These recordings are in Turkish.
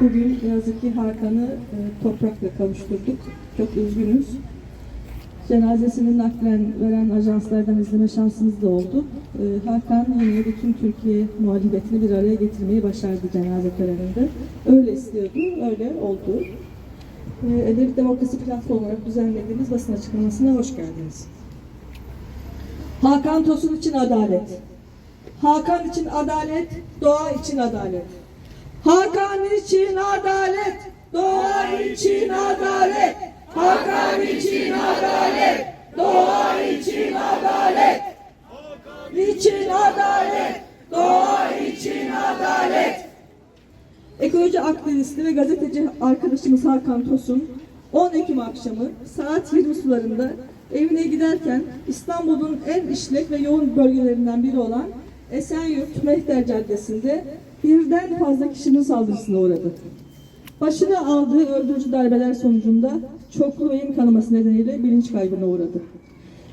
Bugün yazık ki Hakan'ı e, toprakla kavuşturduk. Çok üzgünüz. Cenazesini naklen veren ajanslardan izleme şansımız da oldu. E, Hakan yine bütün Türkiye muhalefetini bir araya getirmeyi başardı cenaze töreninde. Öyle istiyordu, öyle oldu. E, Demokrasi Platformu olarak düzenlediğimiz basın açıklamasına hoş geldiniz. Hakan Tosun için adalet. Hakan için adalet, doğa için adalet. İçin adalet, doğa için adalet. Hakan için adalet, doğa için adalet. Niçin adalet, doğa için adalet. Ekoloji aktivisti ve gazeteci arkadaşımız Hakan Tosun 10 Ekim akşamı saat 20 sularında evine giderken İstanbul'un en işlek ve yoğun bölgelerinden biri olan Esenyurt Mehter Caddesi'nde birden fazla kişinin saldırısına uğradı. Başına aldığı öldürücü darbeler sonucunda çoklu beyin kanaması nedeniyle bilinç kaybına uğradı.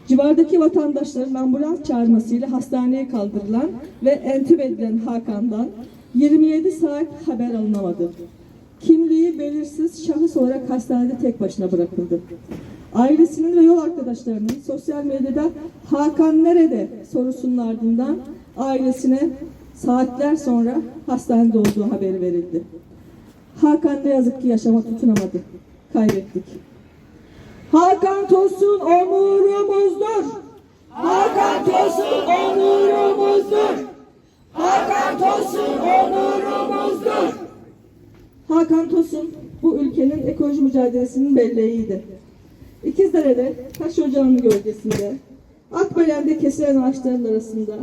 Civardaki vatandaşların ambulans çağırmasıyla hastaneye kaldırılan ve entübe edilen Hakan'dan 27 saat haber alınamadı. Kimliği belirsiz şahıs olarak hastanede tek başına bırakıldı. Ailesinin ve yol arkadaşlarının sosyal medyada Hakan nerede sorusunun ardından ailesine saatler sonra hastanede olduğu haberi verildi. Hakan ne yazık ki yaşama tutunamadı. Kaybettik. Hakan Tosun onurumuzdur. Hakan Tosun onurumuzdur. Hakan Tosun onurumuzdur. Hakan Tosun bu ülkenin ekoloji mücadelesinin belleğiydi. İkizdere'de taş ocağının gölgesinde, Akbelen'de kesilen ağaçların arasında,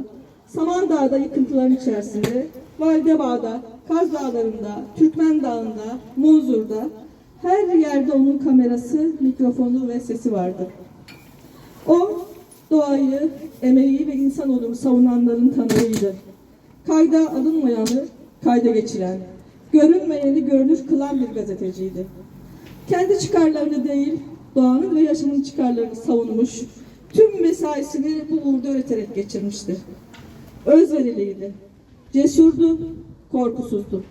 Samandağ'da yıkıntıların içerisinde, Validebağ'da, Kaz Dağları'nda, Türkmen Dağı'nda, Munzur'da her yerde onun kamerası, mikrofonu ve sesi vardı. O doğayı, emeği ve insan onuru savunanların tanığıydı. Kayda alınmayanı kayda geçiren, görünmeyeni görünür kılan bir gazeteciydi. Kendi çıkarlarını değil, doğanın ve yaşamın çıkarlarını savunmuş, tüm mesaisini bu uğurda öğreterek geçirmişti. Özveriliydi, cesurdu, korkusuzdu.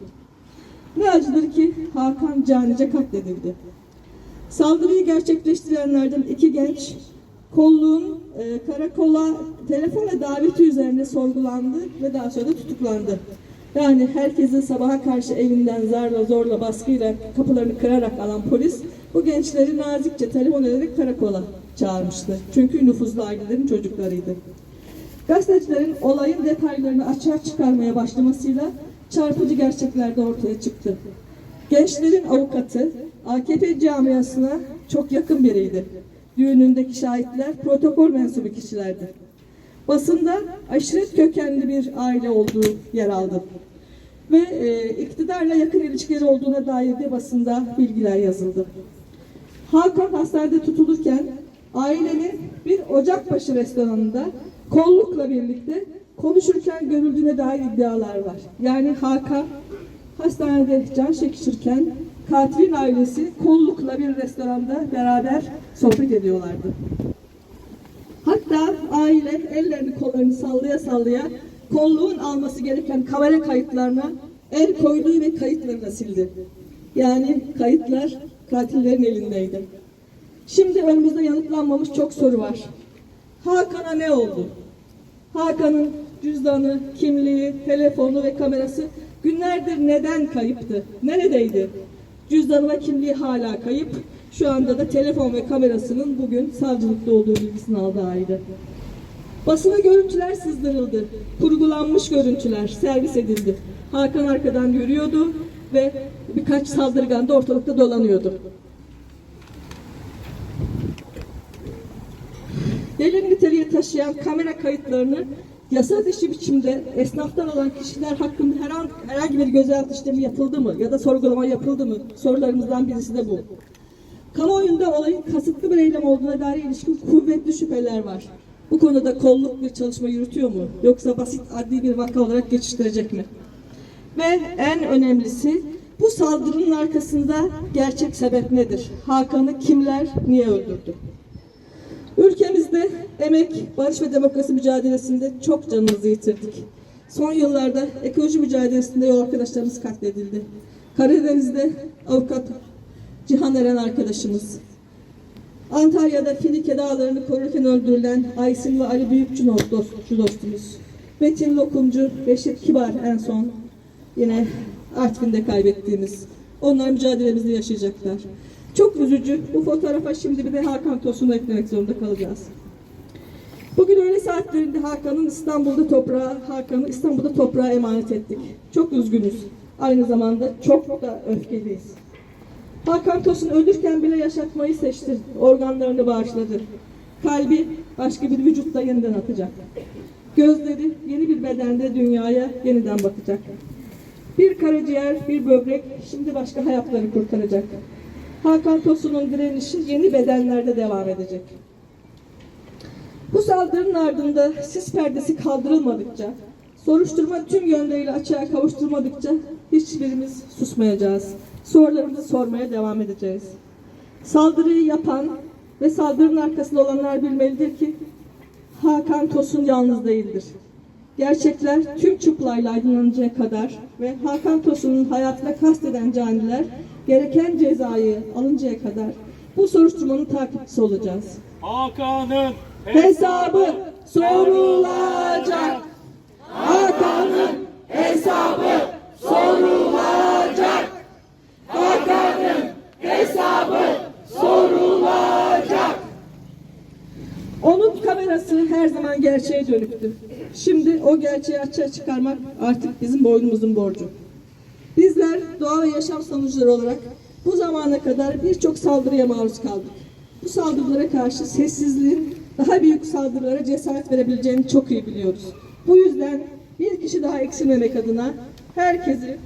Ne acıdır ki Hakan canice katledildi. Saldırıyı gerçekleştirenlerden iki genç kolluğun e, karakola telefon ve daveti üzerine sorgulandı ve daha sonra da tutuklandı. Yani herkesi sabaha karşı evinden zarla zorla baskıyla kapılarını kırarak alan polis bu gençleri nazikçe telefon ederek karakola çağırmıştı. Çünkü nüfuzlu ailelerin çocuklarıydı. Gazetecilerin olayın detaylarını açığa çıkarmaya başlamasıyla çarpıcı gerçekler de ortaya çıktı. Gençlerin avukatı AKP camiasına çok yakın biriydi. Düğünündeki şahitler protokol mensubu kişilerdi. Basında aşiret kökenli bir aile olduğu yer aldı. Ve e, iktidarla yakın ilişkileri olduğuna dair de basında bilgiler yazıldı. Hakan hastanede tutulurken ailenin bir Ocakbaşı restoranında kollukla birlikte konuşurken görüldüğüne dair iddialar var. Yani Hakan hastanede can çekişirken katilin ailesi kollukla bir restoranda beraber sohbet ediyorlardı. Hatta aile ellerini kollarını sallaya sallaya kolluğun alması gereken kamera kayıtlarına el koyduğu ve kayıtlarını sildi. Yani kayıtlar katillerin elindeydi. Şimdi önümüzde yanıtlanmamış çok soru var. Hakan'a ne oldu? Hakan'ın cüzdanı, kimliği, telefonu ve kamerası günlerdir neden kayıptı? Neredeydi? Cüzdanı ve kimliği hala kayıp. Şu anda da telefon ve kamerasının bugün savcılıkta olduğu bilgisini aldı aile. Basına görüntüler sızdırıldı. Kurgulanmış görüntüler servis edildi. Hakan arkadan yürüyordu ve birkaç saldırgan da ortalıkta dolanıyordu. Delil niteliği taşıyan kamera kayıtlarını yasa dışı biçimde esnaftan olan kişiler hakkında herhangi, herhangi bir gözaltı işlemi yapıldı mı ya da sorgulama yapıldı mı sorularımızdan birisi de bu. Kamuoyunda olayın kasıtlı bir eylem olduğuna dair ilişkin kuvvetli şüpheler var. Bu konuda kolluk bir çalışma yürütüyor mu? Yoksa basit adli bir vaka olarak geçiştirecek mi? Ve en önemlisi bu saldırının arkasında gerçek sebep nedir? Hakan'ı kimler niye öldürdü? Ülkemizde emek, barış ve demokrasi mücadelesinde çok canımızı yitirdik. Son yıllarda ekoloji mücadelesinde yol arkadaşlarımız katledildi. Karadeniz'de avukat Cihan Eren arkadaşımız. Antalya'da Filike dağlarını korurken öldürülen Aysin ve Ali Büyükçü dostumuz. Metin Lokumcu, Reşit Kibar en son yine Artvin'de kaybettiğimiz. Onlar mücadelemizi yaşayacaklar. Çok üzücü. Bu fotoğrafa şimdi bir de Hakan Tosun'u eklemek zorunda kalacağız. Bugün öğle saatlerinde Hakan'ın İstanbul'da toprağa, Hakan'ı İstanbul'da toprağa emanet ettik. Çok üzgünüz. Aynı zamanda çok da öfkeliyiz. Hakan Tosun ölürken bile yaşatmayı seçti. Organlarını bağışladı. Kalbi başka bir vücutta yeniden atacak. Gözleri yeni bir bedende dünyaya yeniden bakacak. Bir karaciğer, bir böbrek şimdi başka hayatları kurtaracak. Hakan Tosun'un direnişi yeni bedenlerde devam edecek. Bu saldırının ardında sis perdesi kaldırılmadıkça, soruşturma tüm yönleriyle açığa kavuşturmadıkça hiçbirimiz susmayacağız. Sorularımızı sormaya devam edeceğiz. Saldırıyı yapan ve saldırının arkasında olanlar bilmelidir ki Hakan Tosun yalnız değildir. Gerçekler tüm çıplayla aydınlanıncaya kadar ve Hakan Tosun'un hayatına kasteden caniler gereken cezayı alıncaya kadar bu soruşturmanın takipçisi olacağız. Hakan'ın Hesabı sorulacak. Hakan'ın hesabı sorulacak. Hakan'ın hesabı sorulacak. Onun kamerası her zaman gerçeğe dönüktü. Şimdi o gerçeği açığa çıkarmak artık bizim boynumuzun borcu. Bizler doğa ve yaşam sonuçları olarak bu zamana kadar birçok saldırıya maruz kaldık. Bu saldırılara karşı sessizliğin daha büyük saldırılara cesaret verebileceğini çok iyi biliyoruz. Bu yüzden bir kişi daha eksilmemek adına herkesi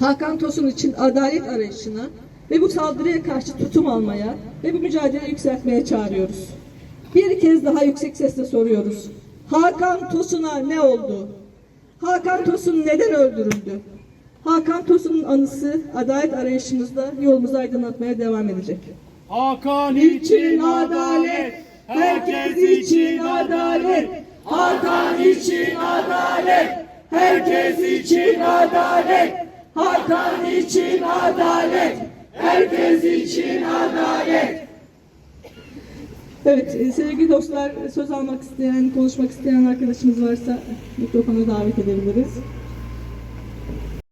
Hakan Tosun için adalet arayışına ve bu saldırıya karşı tutum almaya ve bu mücadeleyi yükseltmeye çağırıyoruz. Bir kez daha yüksek sesle soruyoruz. Hakan Tosun'a ne oldu? Hakan Tosun neden öldürüldü? Hakan Tosun'un anısı adalet arayışımızda yolumuzu aydınlatmaya devam edecek. Hakan İçin adalet, herkes için adalet. Hakan için adalet, herkes için adalet. Hakan için adalet, herkes için adalet. Evet, e, sevgili dostlar, söz almak isteyen, konuşmak isteyen arkadaşımız varsa mikrofona davet edebiliriz.